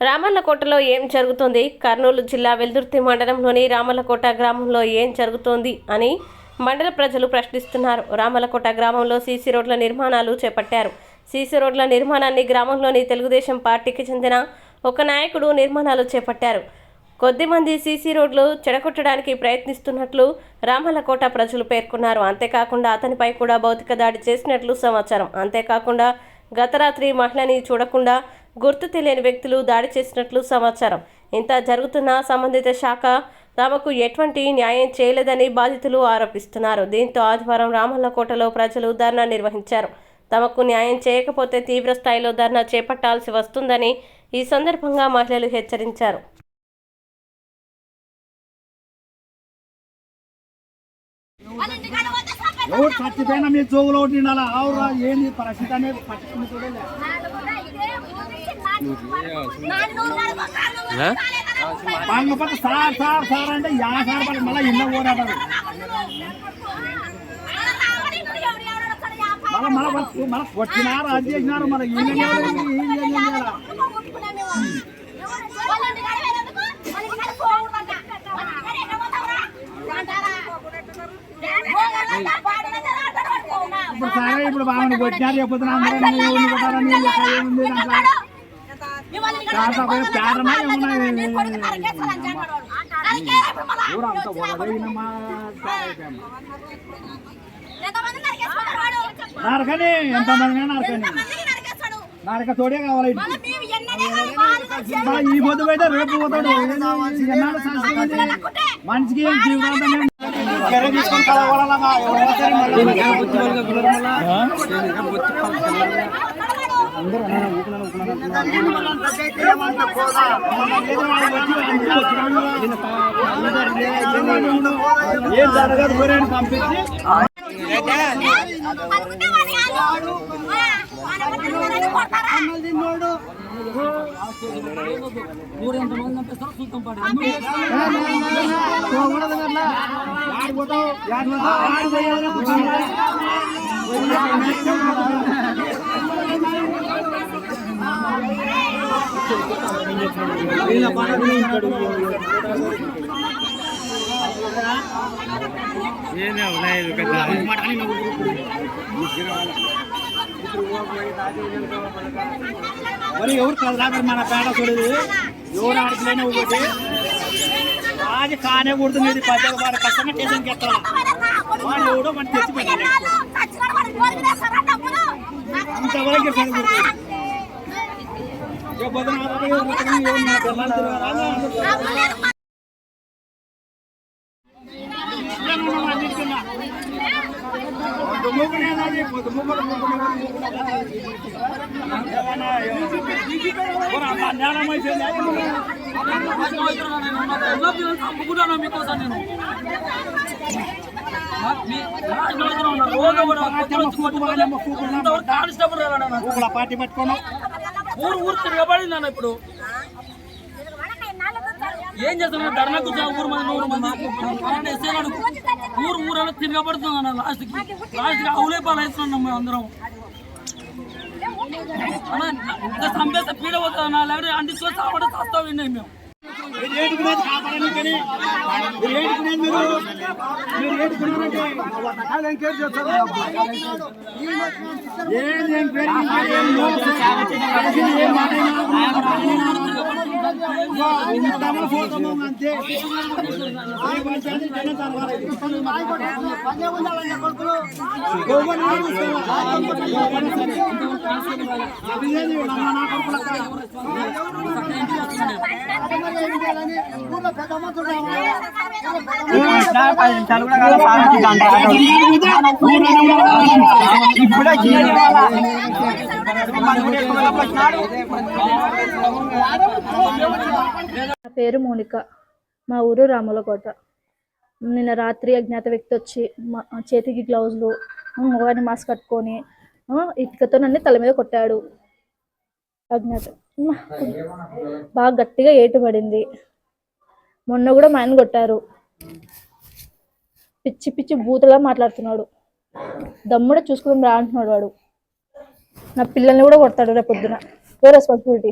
రామల్లకోటలో ఏం జరుగుతుంది? కర్నూలు జిల్లా వెల్దుర్తి మండలంలోని రామల్లకోట గ్రామంలో ఏం జరుగుతోంది అని మండల ప్రజలు ప్రశ్నిస్తున్నారు. రామలకోట గ్రామంలో సీసీ రోడ్ల నిర్మాణాలు చేపట్టారు. సీసీ రోడ్ల నిర్మాణాన్ని గ్రామంలోని తెలుగుదేశం పార్టీకి చెందిన ఒక నాయకుడు నిర్మాణాలు చేపట్టారు. కొద్దిమంది సీసీ రోడ్లు చెడగొట్టడానికి ప్రయత్నిస్తున్నట్లు రామలకోట ప్రజలు పేర్కొన్నారు. అంతేకాకుండా అతనిపై కూడా భౌతిక దాడి చేసినట్లు సమాచారం. అంతేకాకుండా గత రాత్రి మహిళని చూడకుండా గుర్తు తెలియని వ్యక్తులు దాడి చేసినట్లు సమాచారం. ఇంత జరుగుతున్న సంబంధిత శాఖ తమకు ఎటువంటి న్యాయం చేయలేదని బాధితులు ఆరోపిస్తున్నారు. దీంతో ఆదివారం రామల్లకోటలో ప్రజలు ధర్నా నిర్వహించారు. తమకు న్యాయం చేయకపోతే తీవ్ర స్థాయిలో ధర్నా చేపట్టాల్సి వస్తుందని ఈ సందర్భంగా మహిళలు హెచ్చరించారు. ఎవరు చచ్చిపోయినా మీ జోగులో ఉండాలా ఆవురా ఏంది? పరిస్థితి అనేది పట్టుకుని చూడలే. పాంగపట్ట సార్ సార్ సార్ అంటే యా సార్ పడి మళ్ళీ ఇళ్ళ ఓడాడారు మళ్ళీ మళ్ళీ మళ్ళీ కొట్టినారు అది చేసినారు మళ్ళీ ఏం చేయాలి ఏం చేయాలి ఇప్పుడు సరే ఇప్పుడు బాగా కొట్టినారు చెప్పుతున్నా నరకని ఎంతమంది నరకని నరక తోడే కావాలి ఈ పొద్దు అయితే రేపు పోతాడు మనిషికి ఏం జీవితాంతం ఏం గర్రె తీసుకొని కలవాలమ్మా ఎవరైనా సరే మళ్ళీ ఏం జరగదు పోయాను పంపించి ఆడిపోతావు ఆడిపోతావు ఆడిపోయావు మరి ఎవరు కలరాకరు మన పేట చూడదు? ఎవరు ఆడలేని ఒకటి? అది కానేకూడదు మీరు పద్దెల వాడు కష్టంగా స్టేషన్కి ఎక్కడ వాడు ఎవడో మనం తెచ్చి పెట్టాలి ఇంతవరకు పని కొడుతుంది రేపు పొద్దున ఆడపిల్ల ఎవరు కొడుతుంది, ఎవరు మన పిల్లలు తిరగాలి పొద్దు ముగ్గురు ముగ్గురు పార్టీ పెట్టుకోను ఊరు ఊరు తిరగబడింది అన్న ఇప్పుడు ఏం చేస్తున్నా ధర్నా కూర్చో ఊరు మంది. నూరు మంది. గారు ఊరు ఊరలో తిరగబడుతుంది అన్న లాస్ట్కి లాస్ట్కి అవులే పాలు అవుతున్నాం మేము అందరం అన్న ఇంత సంపేస్తే పీడ పోతుంది అన్న లేకపోతే అంటించుకొని సాపడే చేస్తా విన్నాయి మేము మీరు ఏడుకునేది కాపాడని మీరు మీరు మీరు ఏడుకున్నారంటే ఏం ఏం పేరు ఏం ఏం మాట్లాడినా అంతే నా పేరు మోనిక. మా ఊరు రాములకోట. నిన్న రాత్రి అజ్ఞాత వ్యక్తి వచ్చి మా చేతికి గ్లౌజులు మొగాని మాస్క్ కట్టుకొని ఇటుకతో నన్ను తల మీద కొట్టాడు. అజ్ఞాత. బాగా గట్టిగా ఏటు పడింది మొన్న కూడా మా ఆయన కొట్టారు. పిచ్చి పిచ్చి బూతలా మాట్లాడుతున్నాడు. దమ్ముడే చూసుకుని రా అంటున్నాడు వాడు. నా పిల్లల్ని కూడా కొడతాడు రేపు పొద్దున. ఏ రెస్పాన్సిబిలిటీ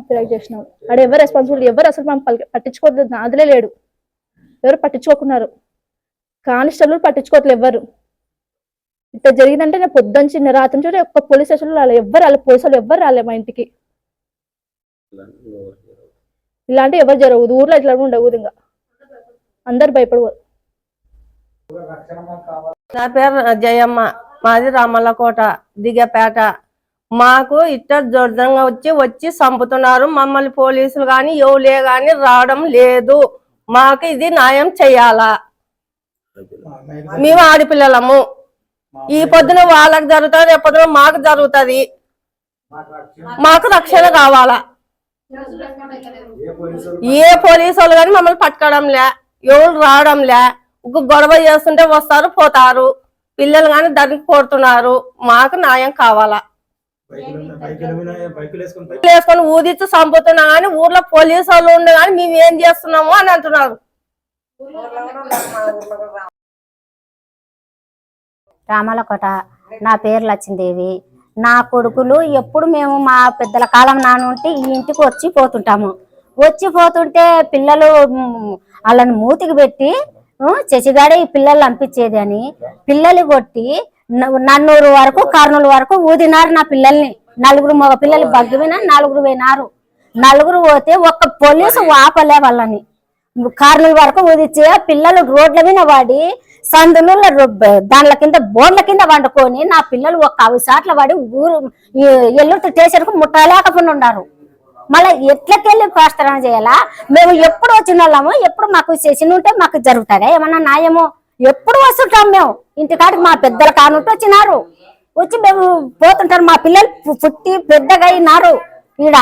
ఫిర్యాదు చేసినాం ఆడ ఎవరు రెస్పాన్సిబిలిటీ ఎవరు అసలు మనం పలికి- పట్టించుకోవద్దు. నాదిలే లేడు. ఎవరు పట్టించుకోకున్నారు. కానిస్టేబుల్ పట్టించుకోవట్లేదు ఎవరు. ఇట్లా జరిగిందంటే నేను పొద్దుంచి నిన్న రాత్రి నుంచి ఒక్క పోలీస్ స్టేషన్లో రాలే. ఎవ్వరు రాలే పోలీసు వాళ్ళు ఎవ్వరు రాలే మా ఇంటికి. ఇలాంటి ఎవరు జరగదు ఊర్లో ఇట్లా ఉండకూడదు ఇంకా. అందరు భయపడకూడదు. నా పేరు జయమ్మ. మాది రామల్లకోట దిగపేట. మాకు ఇట్ట జోర్దంగా వచ్చి వచ్చి చంపుతున్నారు. మమ్మల్ని పోలీసులు కానీ ఎవలే కానీ రావడం లేదు. మాకు ఇది న్యాయం చెయ్యాలా మేము ఆడపిల్లలము. ఈ పొద్దున వాళ్ళకి జరుగుతుంది రేపు పొద్దున మాకు జరుగుతుంది. మాకు రక్షణ కావాలా? ఏ పోలీసు వాళ్ళు కానీ మమ్మల్ని పట్టుకోవడంలే ఎవరు రావడంలే. ఒక గొడవ చేస్తుంటే వస్తారు పోతారు. పిల్లలు కానీ దానికి కోరుతున్నారు మాకు న్యాయం కావాలా? వేసుకొని ఊదిచ్చి చంపుతున్నా కానీ ఊర్లో పోలీసు వాళ్ళు ఉండే కానీ మేము ఏం చేస్తున్నాము అని అంటున్నారు. రామలకోట. నా పేరు లక్ష్మీదేవి నా కొడుకులు ఎప్పుడు మేము మా పెద్దల కాలం నానుంటే ఈ ఇంటికి వచ్చి పోతుంటాము. వచ్చి పోతుంటే పిల్లలు వాళ్ళని మూతికి పెట్టి ఉ, చచ్చిగాడే ఈ పిల్లలు పంపించేది అని పిల్లలు కొట్టి నన్నూరు వరకు కర్నూలు వరకు ఊదినారు నా పిల్లల్ని. నలుగురు మగ పిల్లలు బగ్గిపోయిన నలుగురు పోయినారు. నలుగురు పోతే ఒక్క పోలీసు ఆపలే వాళ్ళని. కర్నూలు వరకు ఊదిచ్చే పిల్లలు రోడ్ల మీద పడి సందులు దాంట్ల కింద బోర్ల కింద వండుకొని నా పిల్లలు ఒక అవిసాట్ల పడి ఊరు ఎల్లుంటి స్టేషన్కు ముట్టలేకపోయి ఉన్నారు మళ్ళీ ఎట్లకెళ్ళి ప్రస్తారణ చేయాలా? మేము ఎప్పుడు వచ్చిన వాళ్ళము ఎప్పుడు మాకు చేసిన ఉంటే మాకు జరుగుతుందా ఏమన్నా న్యాయము? ఎప్పుడు వస్తుంటాం మేము? ఇంటికాడికి మా పెద్దల కానుంటే వచ్చినారు. వచ్చి మేము పోతుంటారు. మా పిల్లలు పుట్టి పెద్దగా అయినారు ఈడ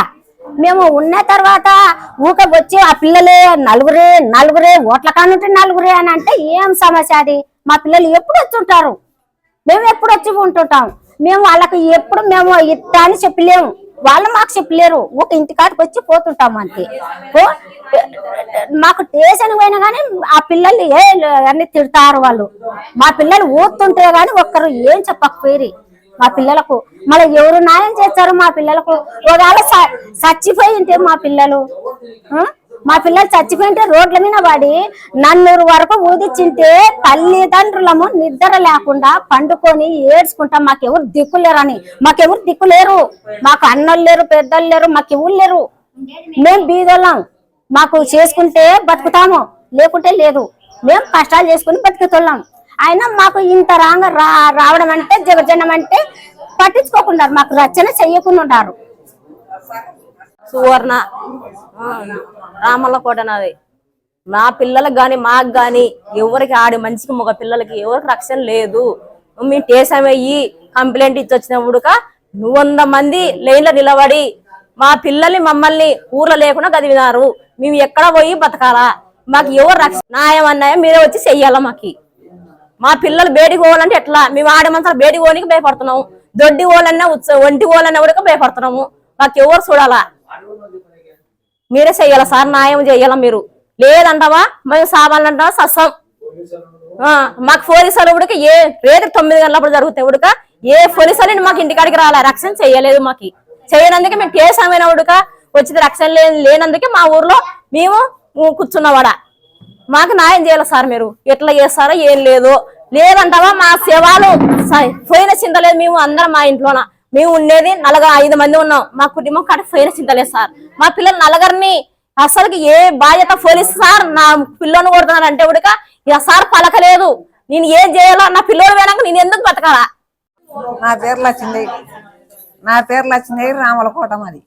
మేము ఉన్న తర్వాత ఊక వచ్చి ఆ పిల్లలే నలుగురే నలుగురే ఓట్ల కానుంటే నలుగురే అని అంటే ఏం సమస్య అది? మా పిల్లలు ఎప్పుడు వచ్చుంటారు? మేము ఎప్పుడు వచ్చి ఉంటుంటాం? మేము వాళ్ళకి ఎప్పుడు మేము ఇట్ట అని చెప్పలేము. వాళ్ళు మాకు చెప్పలేరు. ఒక ఇంటికాడికి వచ్చి పోతుంటాం అంతే. మాకు టేషన్ పోయినా కానీ ఆ పిల్లలు ఏ అన్ని తిడతారు వాళ్ళు. మా పిల్లలు ఊతుంటే గాని ఒక్కరు ఏం చెప్పకపోయి మా పిల్లలకు. మళ్ళీ ఎవరు న్యాయం చేస్తారు మా పిల్లలకు? ఒకవేళ స- చచ్చిపోయి ఉంటే మా పిల్లలు. మా పిల్లలు చచ్చిపోయింటే రోడ్ల మీద పడి నన్నూరు వరకు ఊదిచ్చింటే తల్లిదండ్రులము నిద్ర లేకుండా పండుకొని ఏడ్చుకుంటాం. మాకెవరు దిక్కులేరని మాకెవరు దిక్కులేరు మాకు అన్నలు లేరు పెద్దలు లేరు మాకెవరు లేరు. మేము బీదోళ్ళం. మాకు చేసుకుంటే బతుకుతాము. లేకుంటే లేదు. మేము కష్టాలు చేసుకుని బతుకుతున్నాం అయినా మాకు ఇంత రాంగ రా రావడం అంటే జగజనం అంటే పట్టించుకోకుండా మాకు రచన చెయ్యకుండా ఉంటారు సువర్ణ ఆ, రామల్లకోట నాది. నా పిల్లలకు కానీ మాకు కానీ ఎవరికి ఆడి మంచికి మగ పిల్లలకి ఎవరికి రక్షణ లేదు. మేము టేసమయ్యి అయ్యి కంప్లైంట్ ఇచ్చి వచ్చినప్పుడుక నువ్వు వంద మంది లైన్లో నిలబడి మా పిల్లల్ని మమ్మల్ని ఊర్లో లేకుండా గదివినారు మేము ఎక్కడ పోయి బతకాలా? మాకు ఎవరు రక్షణ న్యాయం అన్నాయం మీరే వచ్చి చెయ్యాలా మాకు? మా పిల్లలు బేడి పోవాలంటే ఎట్లా? మేము ఆడమంతా బేడి పోనీకి భయపడుతున్నాము. దొడ్డి ఓలన్నా ఉత్స ఒంటి ఓలన్నా కూడా భయపడుతున్నాము. మాకు ఎవరు చూడాలా? మీరే చెయ్యాలా సార్? న్యాయం చెయ్యాలా మీరు? లేదంటావా? మేము సామాన్లు సస్సం. ఆ, మాకు పోలీసులు ఉడక ఏ రేపు తొమ్మిది గంటలప్పుడు జరుగుతాయి ఉడక. ఏ పోలీసులు మాకు ఇంటికాడికి రాలే. రక్షణ చేయలేదు మాకు. చేయనందుకే మేము కేసమైన ఉడక. వచ్చింది రక్షణ లేనందుకే మా ఊర్లో మేము కూర్చున్నవాడ మాకు న్యాయం చేయాలి సార్ మీరు. ఎట్లా చేస్తారో ఏం లేదు. లేదంటావా మా సేవలు పోయిన చింత లేదు మేము అందరం మా ఇంట్లోన? మేము ఉండేది నలగ ఐదు మంది ఉన్నాం. మా కుటుంబం కాడ పోయిన చింత లేదు సార్. మా పిల్లలు నలుగురిని అసలుకి ఏ బాధ్యత పోలీస్ సార్ నా పిల్లోని కొడుతున్నారు అంటే ఉడక ఇక సార్ పలకలేదు. నేను ఏం చేయాలో నా పిల్లోడు పోయినాక నేను ఎందుకు బతకాలా? నా పేరు లక్ష్మీదేవి. నా పేరు లక్ష్మీదేవి రామలకోట మాది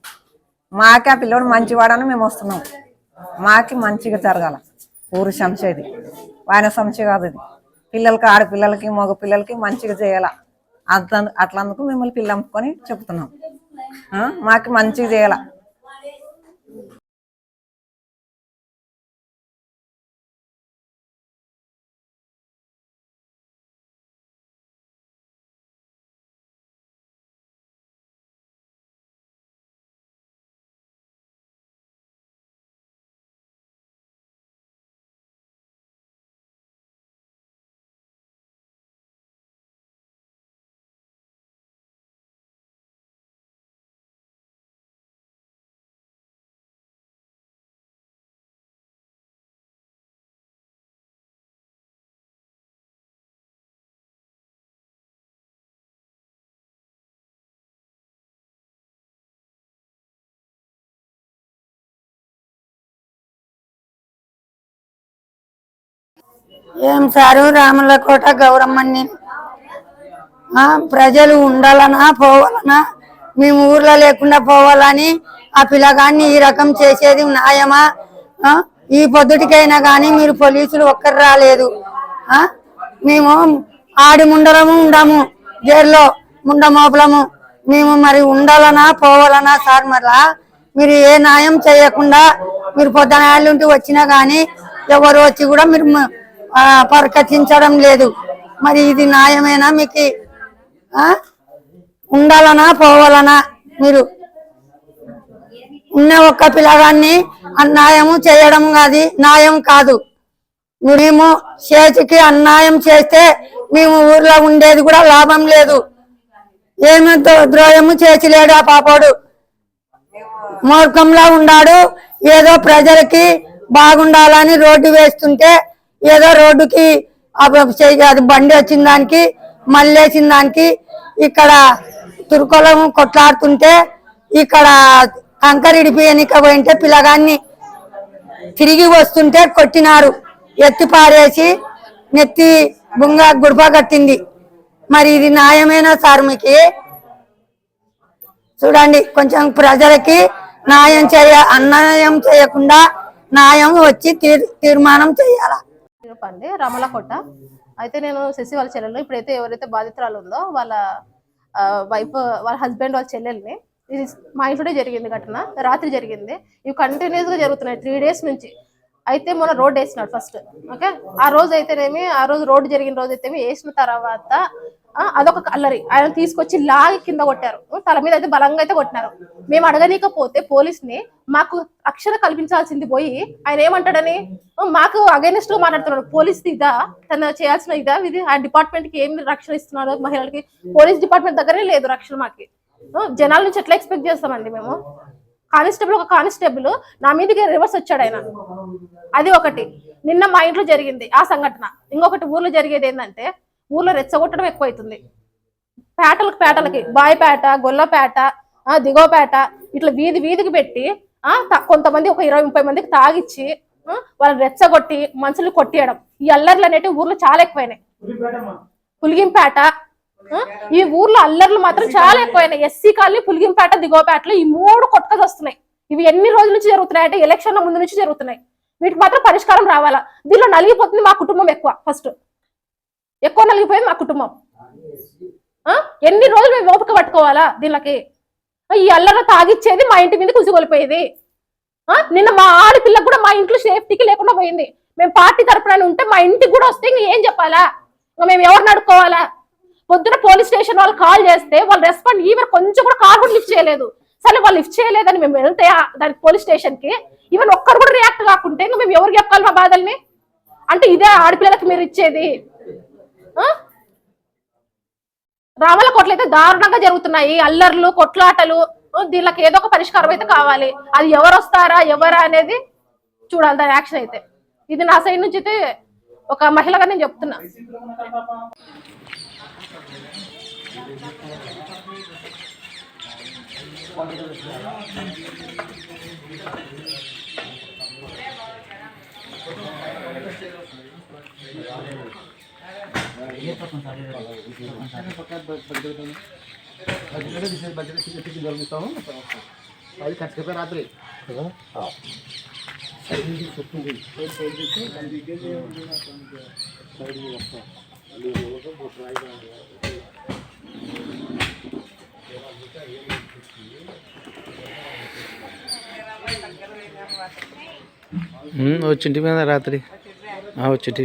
మాకే ఆ పిల్లోడు మంచివాడని మేము వస్తున్నాం. మాకి మంచిగా జరగాల. ఊరు సమస్య ఇది. ఆయన సమస్య కాదు ఇది. పిల్లలకి ఆడపిల్లలకి మగ పిల్లలకి మంచిగా చేయాల. అంత అట్లందుకు మిమ్మల్ని పిల్లమ్ముకొని చెప్తున్నాం. మాకు మంచిగా చేయాల. ఏం సారు? రాములకోట గౌరమ్మని. ప్రజలు ఉండాలనా పోవాలనా? మేము ఊర్లో లేకుండా పోవాలని ఆ పిల్లగాన్ని ఈ రకం చేసేది న్యాయమా? ఈ పొద్దుటికైనా కానీ మీరు పోలీసులు ఒక్కరు రాలేదు. మేము ఆడి ముండలము ఉండము జైల్లో ముండమోపలము. మేము మరి ఉండాలనా పోవాలనా సార్ మరలా? మీరు ఏ న్యాయం చేయకుండా మీరు పొద్దున నుండి వచ్చినా కానీ ఎవరు వచ్చి కూడా మీరు పరికటించడం లేదు. మరి ఇది న్యాయమేనా మీకు? ఆ? ఉండాలనా పోవాలనా మీరు? ఉన్న ఒక్క పిల్లగాన్ని అన్యాయము చేయడం అది న్యాయం కాదు. మేము చేతికి అన్యాయం చేస్తే మేము ఊర్లో ఉండేది కూడా లాభం లేదు. ఏమి ద్రోహము చేసిలేడు ఆ పాపోడు. మూర్ఖంలో ఉన్నాడు. ఏదో ప్రజలకి బాగుండాలని రోడ్డు వేస్తుంటే ఏదో రోడ్డుకి అది బండి వచ్చిన దానికి మళ్ళేసిన దానికి ఇక్కడ తురుకొలం కొట్లాడుతుంటే ఇక్కడ కంకర ఇడిపియనిక పోయింటే పిల్లగాన్ని తిరిగి వస్తుంటే కొట్టినారు. ఎత్తి పారేసి నెత్తి బుంగ గుడప కట్టింది. మరి ఇది న్యాయమేనా సార్ మీకు? చూడండి కొంచెం ప్రజలకి న్యాయం చేయ అన్యాయం చేయకుండా న్యాయం వచ్చి తీర్ తీర్మానం చేయాలా? అండి రమలకోట. అయితే నేను శశి వాళ్ళ చెల్లెలు. ఇప్పుడైతే ఎవరైతే బాధితురాలు ఉందో వాళ్ళ వైఫ్ వాళ్ళ హస్బెండ్ వాళ్ళ చెల్లెల్ని. ఇది మా ఇంట్లోనే జరిగింది ఘటన. రాత్రి జరిగింది. ఇవి కంటిన్యూస్గా జరుగుతున్నాయి. త్రీ డేస్ నుంచి. అయితే మొన్న రోడ్ వేసినాడు ఫస్ట్ ఓకే? ఆ రోజు అయితేనేమి ఆ రోజు రోడ్డు జరిగిన రోజు అయితే వేసిన తర్వాత అదొక కల్లరి ఆయన తీసుకొచ్చి లాగి కింద కొట్టారు. తల మీద అయితే బలంగా అయితే కొట్టినారు. మేము అడగనీకపోతే పోలీస్ని మాకు రక్షణ కల్పించాల్సింది పోయి ఆయన ఏమంటాడని మాకు అగైనెస్ట్గా మాట్లాడుతున్నాడు. పోలీస్ ఇదా? తన చేయాల్సిన ఇదా? ఇది ఆ డిపార్ట్మెంట్కి ఏం రక్షణ ఇస్తున్నాడు? మహిళలకి పోలీస్ డిపార్ట్మెంట్ దగ్గరే లేదు రక్షణ మాకి. జనాల నుంచి ఎట్లా ఎక్స్పెక్ట్ చేస్తామండి మేము? కానిస్టేబుల్ ఒక కానిస్టేబుల్ నా మీదకి రివర్స్ వచ్చాడు ఆయన. అది ఒకటి. నిన్న మా ఇంట్లో జరిగింది ఆ సంఘటన. ఇంకొకటి ఊర్లో జరిగేది ఏంటంటే ఊర్లో రెచ్చగొట్టడం ఎక్కువైతుంది. పేటలకు పేటలకి బాయిపేట గొల్లపేట ఆ, దిగోపేట ఇట్లా వీధి వీధికి పెట్టి ఆ కొంతమంది ఒక ఇరవై ముప్పై మందికి తాగిచ్చి వాళ్ళని రెచ్చగొట్టి మనుషులు కొట్టేయడం. ఈ అల్లర్లు అనేటివి ఊర్లో చాలా ఎక్కువైనాయి. పులిగింపేట ఈ ఊర్లో అల్లర్లు మాత్రం చాలా ఎక్కువైనాయి. ఎస్సీ కాలనీ పులిగింపేట దిగోపేటలు ఈ మూడు కొట్టకలు వస్తున్నాయి. ఇవి ఎన్ని రోజుల నుంచి జరుగుతున్నాయి అంటే ఎలక్షన్ల ముందు నుంచి జరుగుతున్నాయి. వీటికి మాత్రం పరిష్కారం రావాలా? దీనిలో నలిగిపోతుంది మా కుటుంబం ఎక్కువ ఫస్ట్. ఎక్కువ నలిగిపోయింది మా కుటుంబం. ఎన్ని రోజులు మేము ఓపిక పట్టుకోవాలా దీనికి ఈ అల్లర తాగిచ్చేది మా ఇంటి మీద కుసిగొలిపోయేది నిన్న మా ఆడపిల్లకు కూడా మా ఇంట్లో సేఫ్టీకి లేకుండా పోయింది. మేము పార్టీ తరపున ఉంటే మా ఇంటికి కూడా వస్తే ఇంక ఏం చెప్పాలా? మేము ఎవరిని అడుక్కోవాలా? పొద్దున పోలీస్ స్టేషన్ వాళ్ళు కాల్ చేస్తే వాళ్ళు రెస్పాండ్ ఈవెన్ కొంచెం కూడా కాల్ కూడా లిఫ్ట్ చేయలేదు. సరే వాళ్ళు లిఫ్ట్ చేయలేదని మేము వెళ్తే దానికి పోలీస్ స్టేషన్కి ఈవెన్ ఒక్కరు కూడా రియాక్ట్ కాకుంటే ఇంకా మేము ఎవరు చెప్పాలి మా బాధల్ని? అంటే ఇదే ఆడపిల్లలకు మీరు ఇచ్చేది. రామల కొట్లు అయితే దారుణంగా జరుగుతున్నాయి. అల్లర్లు కొట్లాటలు దీనికి ఏదో ఒక పరిష్కారం అయితే కావాలి. అది ఎవరు వస్తారా ఎవరా అనేది చూడాలి దాని యాక్షన్ అయితే. ఇది నా సైడ్ నుంచి అయితే ఒక మహిళగా నేను చెప్తున్నా. వచ్చింటి మీద రాత్రి. వచ్చింటి